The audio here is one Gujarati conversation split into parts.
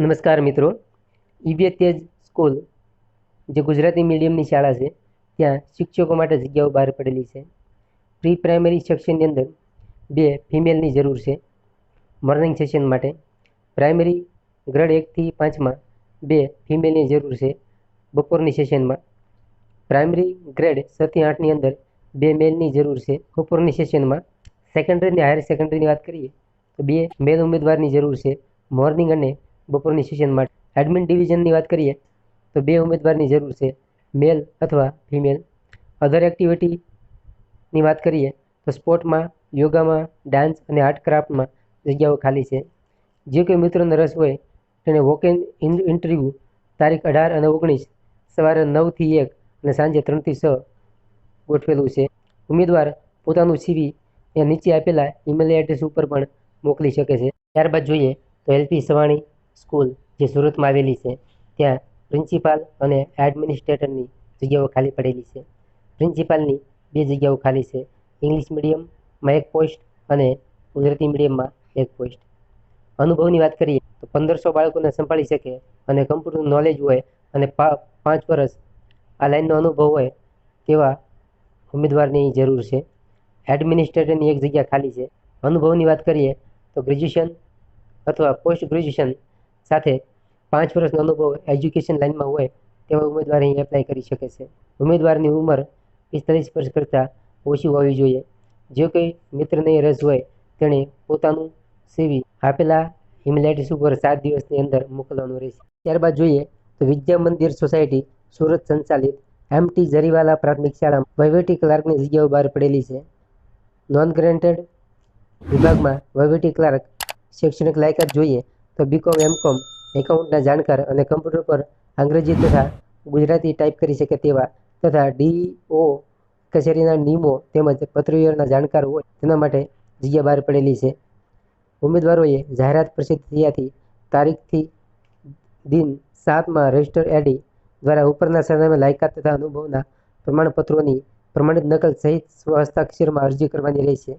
નમસ્કાર મિત્રો. ઈવીએ તેજ સ્કૂલ, જે ગુજરાતી મીડિયમની શાળા છે, ત્યાં શિક્ષકો માટે જગ્યાઓ બહાર પડેલી છે. પ્રી પ્રાઇમરી સેક્શનની અંદર બે ફિમેલની જરૂર છે. મોર્નિંગ સેશન માટે પ્રાઇમરી ગ્રેડ એકથી પાંચમાં બે ફિમેલની જરૂર છે. બપોરની સેશનમાં પ્રાઇમરી ગ્રેડ છથી આઠની અંદર બે મેલની જરૂર છે. બપોરની સેશનમાં સેકન્ડરી અને હાયર સેકન્ડરીની વાત કરીએ તો બે મેલ ઉમેદવારની જરૂર છે. મોર્નિંગ અને બપોરની સેશન માટે. એડમિન ડિવિઝનની વાત કરીએ, તો બે ઉમેદવારની જરૂર છે મેલ અથવા ફિમેલ અધર એક્ટિવિટીની વાત કરીએ, તો સ્પોર્ટમાં યોગામાં ડાન્સ અને આર્ટ ક્રાફ્ટમાં જગ્યાઓ ખાલી છે. જે કોઈ મિત્રોને રસ હોય, તેને વોક ઇન ઇન્ટરવ્યૂ તારીખ અઢાર અને ઓગણીસ, સવારે નવથી એક અને સાંજે ત્રણથી છ ગોઠવેલું છે. ઉમેદવાર પોતાનું સીવી એ નીચે આપેલા ઈમેલ એડ્રેસ ઉપર પણ મોકલી શકે છે. ત્યારબાદ જોઈએ તો એલપી સવાણી સ્કૂલ જે સુરતમાં આવેલી છે, ત્યાં પ્રિન્સિપાલ અને એડમિનિસ્ટ્રેટરની જગ્યાઓ ખાલી પડેલી છે. પ્રિન્સિપાલની બે જગ્યાઓ ખાલી છે, ઇંગ્લિશ મીડિયમમાં એક પોસ્ટ અને ગુજરાતી મીડિયમમાં એક પોસ્ટ. અનુભવની વાત કરીએ તો પંદરસો બાળકોને સંભાળી શકે અને કમ્પ્યુટરનું નોલેજ હોય અને પાંચ વર્ષ આ લાઇનનો અનુભવ હોય તેવા ઉમેદવારની જરૂર છે. એડમિનિસ્ટ્રેટરની એક જગ્યા ખાલી છે. અનુભવની વાત કરીએ તો ગ્રેજ્યુએશન અથવા પોસ્ટ ગ્રેજ્યુએશન સાથે પાંચ વર્ષનો અનુભવ એજ્યુકેશન લાઇનમાં હોય, તેવા ઉમેદવાર અહીં એપ્લાય કરી શકે છે. ઉમેદવારની ઉંમર પિસ્તાલીસ વર્ષ કરતાં ઓછી હોવી જોઈએ. જો કોઈ મિત્રને રસ હોય, તેણે પોતાનું સીવી આપેલા ઈમેલ ઉપર સાત દિવસની અંદર મોકલવાનું રહેશે. ત્યારબાદ જોઈએ તો વિદ્યા મંદિર સોસાયટી, સુરત સંચાલિત એમ ટી જરીવાલા પ્રાથમિક શાળામાં વહીવટી ક્લાર્કની જગ્યાઓ બહાર પડેલી છે. નોન ગ્રેન્ટેડ વિભાગમાં વહીવટી ક્લાર્ક શૈક્ષણિક લાયકાત જોઈએ તો બીકોમ એમકોમ એકાઉન્ટના જાણકાર અને કમ્પ્યુટર પર અંગ્રેજી તથા ગુજરાતી ટાઈપ કરી શકે તેવા તથા ડીઓ કચેરીના નિયમો તેમજ પત્રવ્યવહારના જાણકાર હોય તેના માટે જગ્યા બહાર પડેલી છે. ઉમેદવારોએ જાહેરાત પ્રસિદ્ધ થયાથી તારીખથી દિન સાતમાં રજિસ્ટર એડી દ્વારા ઉપરના સરનામે લાયકાત તથા અનુભવના પ્રમાણપત્રોની પ્રમાણિત નકલ સહિત સ્વહસ્તાક્ષરમાં અરજી કરવાની રહેશે.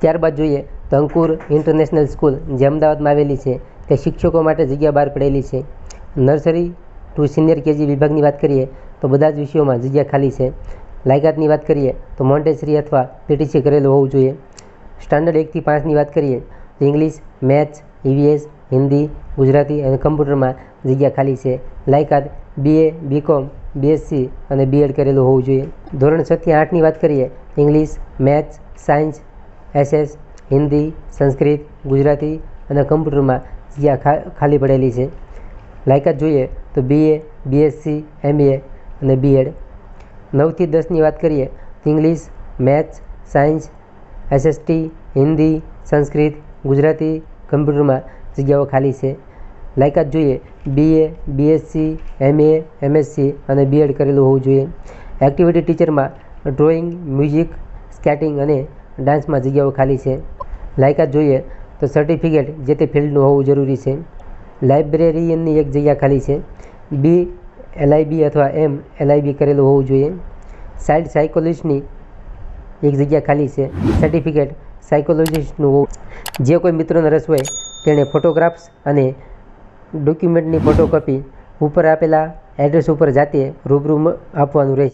ત્યારબાદ જોઈએ તો ઇન્ટરનેશનલ સ્કૂલ જે અમદાવાદમાં આવેલી છે, તે શિક્ષકો માટે જગ્યા બહાર પડેલી છે. નર્સરી ટુ સિનિયર કેજી વિભાગની વાત કરીએ, તો બધા જ વિષયોમાં જગ્યા ખાલી છે. લાયકાતની વાત કરીએ, તો મોન્ટેસરી અથવા પીટીસી કરેલું હોવું જોઈએ. સ્ટાન્ડર્ડ એકથી પાંચની વાત કરીએ, તો English, maths, EVS, Hindi, Gujarati અને કમ્પ્યુટરમાં જગ્યા ખાલી છે. લાયકાત, બીએ, બીકોમ, બીએસસી અને બીએડ કરેલું હોવું જોઈએ. ધોરણ છથી આઠની વાત કરીએ English, maths, science, SS Hindi, Sanskrit, Gujarati અને કમ્પ્યુટરમાં જગ્યા ખાલી પડેલી છે. લાયકાત જોઈએ તો બીએ બીએસસી એમએ અને બીએડ નવથી દસની વાત કરીએ તો English, maths, science SST Hindi, Sanskrit, Gujarati કમ્પ્યુટરમાં જગ્યાઓ ખાલી છે. લાયકાત જોઈએ બીએ બીએસસી એમએ એમએસસી અને બીએડ કરેલું હોવું જોઈએ. એક્ટિવિટી ટીચરમાં ડ્રોઈંગ મ્યુઝિક સ્કેટિંગ અને ડાન્સમાં જગ્યાઓ ખાલી છે. લાયકાત જોઈએ તો સર્ટિફિકેટ જે તે ફિલ્ડનું હોવું જરૂરી છે. લાઇબ્રેરિયનની એક જગ્યા ખાલી છે. બી, એલઆઈબી અથવા એમ, એલઆઈબી કરેલું હોવું જોઈએ. સાઇડ સાયકોલોજીસ્ટની એક જગ્યા ખાલી છે. સર્ટિફિકેટ સાયકોલોજીસ્ટનું હોવું જે કોઈ મિત્રોને રસ હોય તેણે ફોટોગ્રાફ્સ અને ડોક્યુમેન્ટની ફોટોકોપી ઉપર આપેલા એડ્રેસ ઉપર જાતે રૂબરૂ આપવાનું રહેશે.